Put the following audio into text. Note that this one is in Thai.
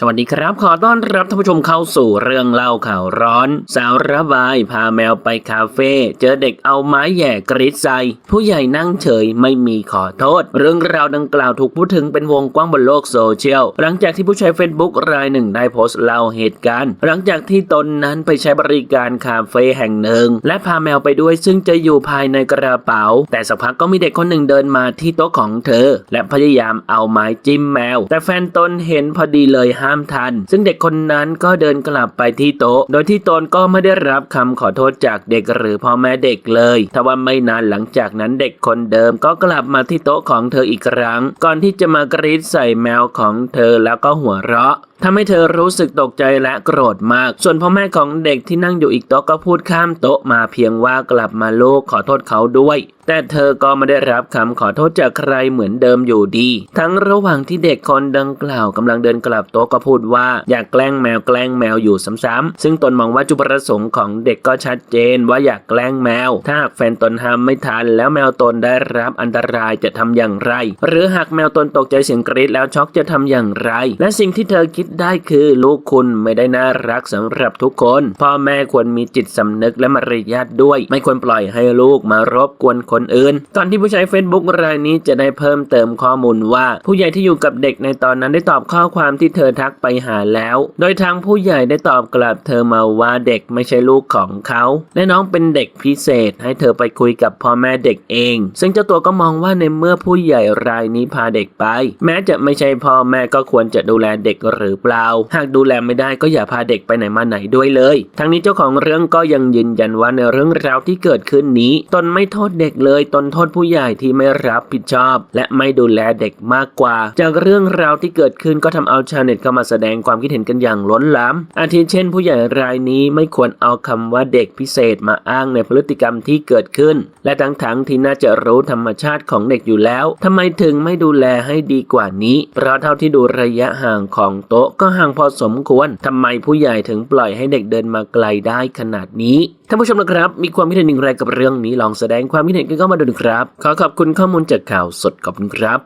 สวัสดีครับ ขอต้อนรับท่านผู้ชมเข้าสู่เรื่องเล่าข่าวร้อน สาวระบายพาแมวไปคาเฟ่เจอเด็กเอาไม้แย่กรีดใส่ผู้ใหญ่นั่งเฉยไม่มีขอโทษ เรื่องราวดังกล่าวถูกพูดถึงเป็นวงกว้างบนโลกโซเชียล หลังจากที่ผู้ใช้ Facebook รายหนึ่งได้โพสต์เล่าเหตุการณ์ หลังจากที่ตนนั้นไปใช้บริการคาเฟ่แห่งหนึ่ง และพาแมวไปด้วยซึ่งจะอยู่ภายในกระเป๋า แต่สักพักก็มีเด็กคนหนึ่งเดินมาที่โต๊ะของเธอ และพยายามเอาไม้จิ้มแมว แต่แฟนตนเห็นพอดีเลยห้ามทัน ซึ่งเด็กคนนั้นก็เดินกลับไปที่โต๊ะ โดยที่ตนก็ไม่ได้รับคำขอโทษจากเด็กหรือพ่อแม่เด็กเลยทว่าไม่นานหลังจากนั้นเด็กคนเดิมก็กลับมาที่โต๊ะของเธออีกครั้ง ก่อนที่จะมากรีดใส่แมวของเธอแล้วก็หัวเราะ ทำให้เธอรู้สึกตกใจและโกรธมาก ส่วนพ่อแม่ของเด็กที่นั่งอยู่อีกโต๊ะก็พูดข้ามโต๊ะมาเพียงว่ากลับมาลูกขอโทษเขาด้วย แต่เธอก็ไม่ได้รับคำขอโทษจากใครเหมือนเดิมอยู่ดี ทั้งระหว่างที่เด็กคนดังกล่าวกำลังเดินกลับโต๊ะก็พูดว่า อยากแกล้งแมวแกล้งแมวอยู่ซ้ำๆซึ่งตนมองว่าจุดประสงค์ของเด็กก็ชัดเจนว่าอยากแกล้งแมว ถ้าหากแฟนตนห้ามไม่ทัน แล้วแมวตนได้รับอันตรายจะทำอย่างไร หรือหากแมวตนตกใจเสียงกรีดแล้วช็อกจะทำอย่างไร และสิ่งที่เธอคิดได้คือลูกคุณไม่ได้น่ารักสำหรับทุกคน พ่อแม่ควรมีจิตสำนึกและมารยาทด้วย ไม่ควรปล่อยให้ลูกมารบกวนคนอื่นก่อนที่ผู้ใช้ Facebook รายนี้จะได้เพิ่มเติมข้อมูลว่า ผู้ใหญ่ที่อยู่กับเด็กในตอนนั้นได้ตอบข้อความที่เธอทักไปหาแล้ว โดยทางผู้ใหญ่ได้ตอบกลับเธอมาว่าเด็กไม่ใช่ลูกของเขาและน้องเป็นเด็กพิเศษ ให้เธอไปคุยกับพ่อแม่เด็กเอง ซึ่งเจ้าตัวก็มองว่าในเมื่อผู้ใหญ่รายนี้พาเด็กไป แม้จะไม่ใช่พ่อแม่ก็ควรจะดูแลเด็กหรือเปล่า หากดูแลไม่ได้ก็อย่าพาเด็กไปไหนมาไหนด้วยเลย ทั้งนี้เจ้าของเรื่องก็ยังยืนยันว่าในเรื่องราวที่เกิดขึ้นนี้ ตนไม่โทษเด็กเลยตนโทษผู้ใหญ่ที่ไม่รับผิดชอบ และไม่ดูแลเด็กมากกว่า จากเรื่องราวที่เกิดขึ้นก็ทำเอาชาวเน็ตเข้ามาแสดงความคิดเห็นกันอย่างล้นหลามอาทิเช่น ผู้ใหญ่รายนี้ไม่ควรเอาคำว่าเด็กพิเศษมาอ้างในพฤติกรรมที่เกิดขึ้น และทั้งทั้งๆที่น่าจะรู้ธรรมชาติของเด็กอยู่แล้วทำไมถึงไม่ดูแลให้ดีกว่านี้ เพราะเท่าที่ดูระยะห่างของโต๊ะก็ห่างพอสมควรทำไมผู้ใหญ่ถึงปล่อยให้เด็กเดินมาไกลได้ขนาดนี้ท่านผู้ชมนะครับ มีความคิดเห็นอย่างไรกับเรื่องนี้ลองแสดงความคิดเห็นกันเข้ามาดูนะครับ ขอขอบคุณข้อมูลจากข่าวสดขอบคุณครับ